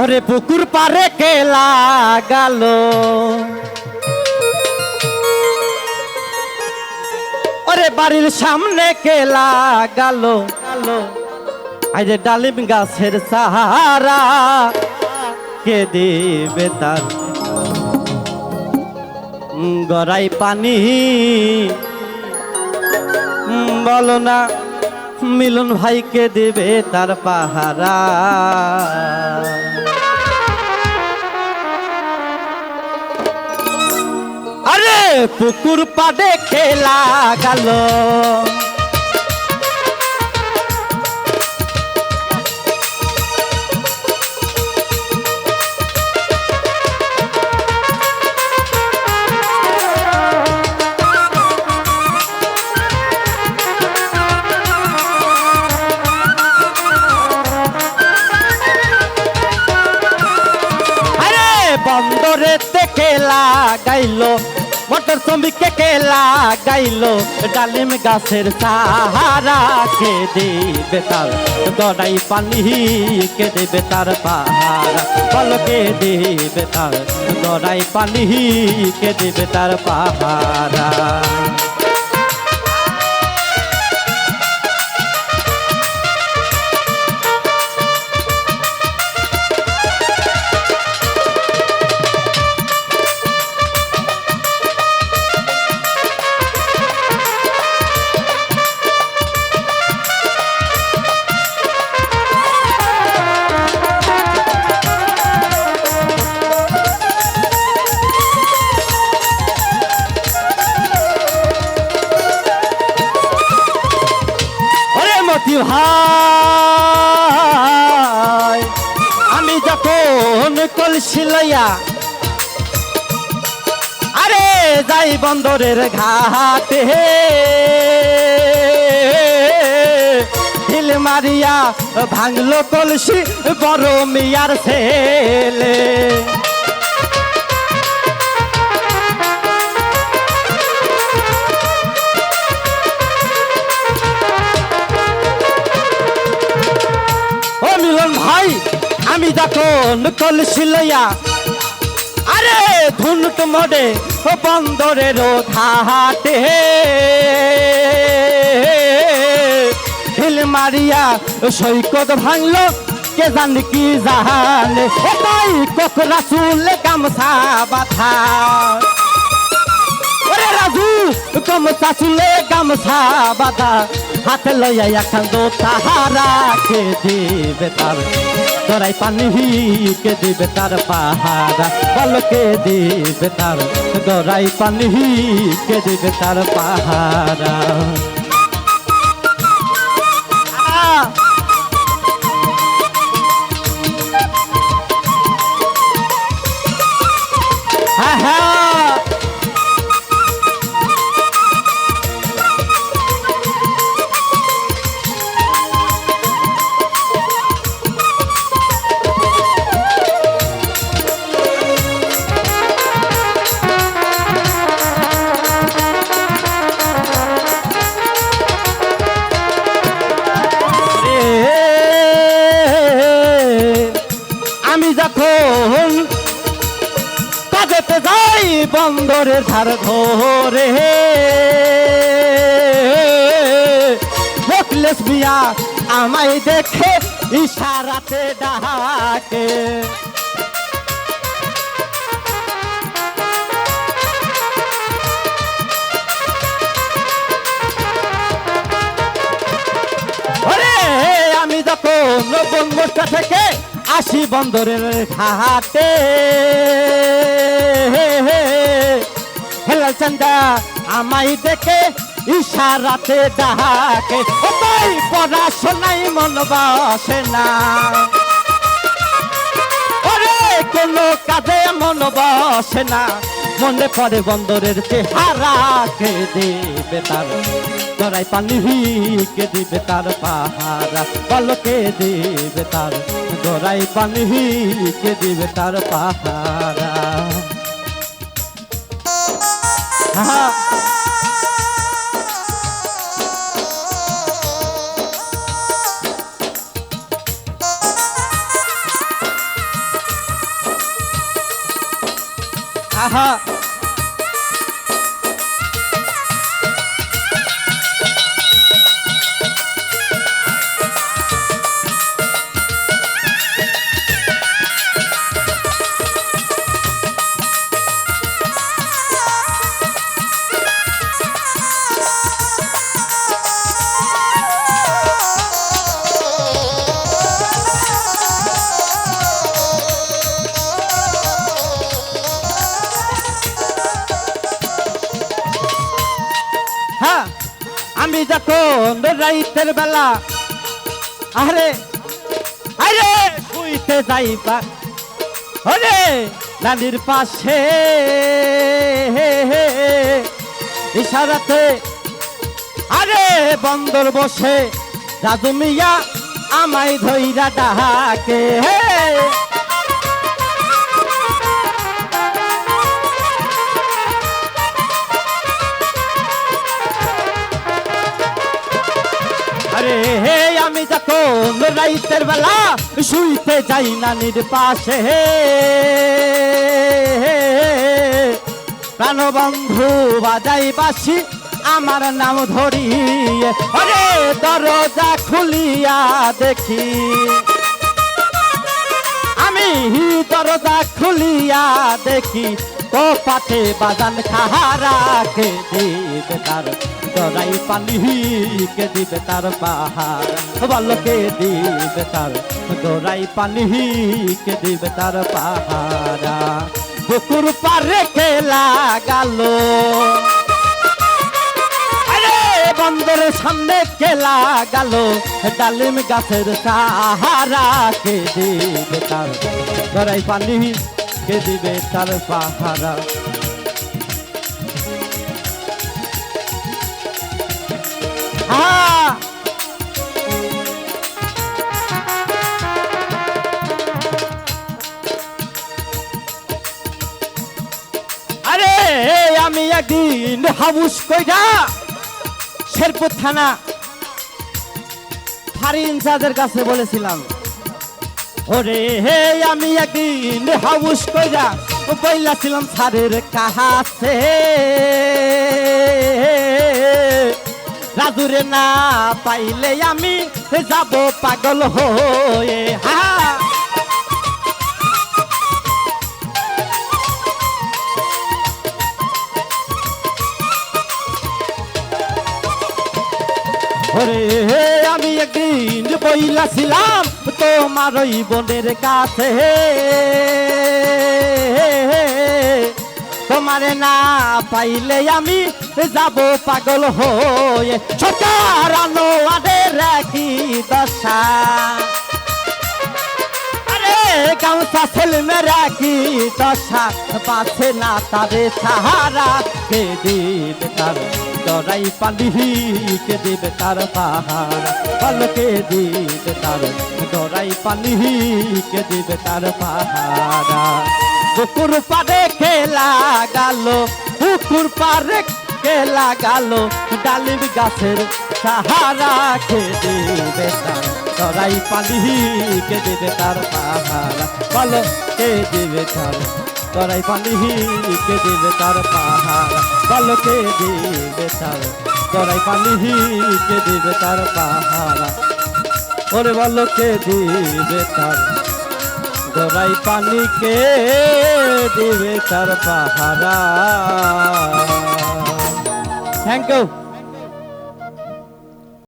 ওরে পুকুর পারে কে লাগাল? ওরে বাড়ির সামনে কে লাগাল? আরে ডালিম গাছের সাহারা, কে দেবে তার গড়াই পানি? বলো না। মিলন ভাইকে দেবে তার পাহারা। আরে পুকুর পাড়ে খেলা গেল। গাইলো, মটর শ্রমিককে কেলা গাইলো ডালিম গাছের সাহারা কে দেবে তার গড়াই পানি? কে দেবে তার পাহারা? বল কে দেবে তার গড়াই পানি? কে দেবে তার পাহারা? ভাই, আমি যখন কলসি লইয়া আরে যাই বন্দরের ঘাটে হিল মারিয়া ভাঙলো কলসি বড় মিয়ার ছেলে। কলসি আরে ধুনুক মডে ও বন্দরের ঘাটে। হিল মারিয়া সৈকত ভাঙলো, কে জানি কি জানে ও তাই কোকরা চুলে গামছা বাধা। ওরে রাজু, গামছা চুলে গামছা বাধা। হাতে লইয়া এখন দো তাহারা কে দিবে তার তোরাই পানি কে দিবে তার পাহারা বল কে দিবে তার তোরাই পানি কে দিবে তার পাহারা। যখন কাজেতে যাই বন্দরের ধার ধরে। মুখলেস মিয়া, আমায় দেখে ইশারাতে ডাকে। আমি যখন বনবস্তা থেকে আসি বন্দরের ঘাটে। হেলাল চান্দা আমাই দেখে ইশারাতে ডাকে। ও তাই পড়াশোনাই মন বসে না। ওরে কোনো কাজে মন বসে না। মনে পড়ে বন্দরের চেহারা কে দেবে তার? তরাই পানি কে দিবে তার পাহারা? বল কে দিবে তার? গড়াই পানি কে দিবে তার পাহারা? হ্যাঁ রাইতের বেলা। আরে আরে, শুইতে যাইবা। ওরে, নানির পাশে। ইশারাতে, আরে, বন্দর বসে। রাজু মিয়া আমায় ধইরা ডাকে। আরে রাইতের বেলা শুইতে যাই নানির পাশে। প্রাণবন্ধু বাজাই বাসি, আমার নাম ধরিয়ে আরে দরজা খুলিয়া দেখি। আমি দরজা খুলিয়া দেখি ও পাতে বাজান খাহারা, কে দিবে তার দরাই পানি কে দিবে তার পাহাড়? বল কে দিবে তার দরাই পানি কে দিবে তার পাহারা পুকুর পারে খেলা গেল। আরে বন্দরের সামনে কেলা গেল। ডালিম গাছের সাহারা, কে দিবে তার গড়াই পানি কে দিবে তার পাহারা। আরে আমি একদিন হাউস কইরা শেরপুর থানা ফারি ইনচার্জের কাছে বলেছিলাম ওরে হে, আমি একদিন হাউস কইরা বইলাছিলাম সারের কাহাসে রাজুরে না পাইলে আমি যাব পাগল হয়ে। হা তোমার ওই বোনের কাছে। তোমারে না পাইলে আমি যাব পাগল হয়ে। ছোটার আলো রাখি দশা। আরে গামছা দশা। পাছে না তারে সাহারা দিবে তার। দরাই পানি কে দিবে তার পাহারা বল কে দিবে তার দরাই পানি কে দিবে তার পাহারা পুকুর পারে খেলা গেল, পুকুর পারে খেলা গেল, ডালিম গাছের সাহারা কে দিবে তার? তরাই পানি কে দেবে তার পাহারা বলো কে দেবে তার তরাই পানি কে দেবে তার পাহারা বলো দিবে তার তরাই পানি কে দেবে তার পাহারা। ওরে বালকে দিবে তার গড়াই পানি কে দিবে তার পাহারা। Thank you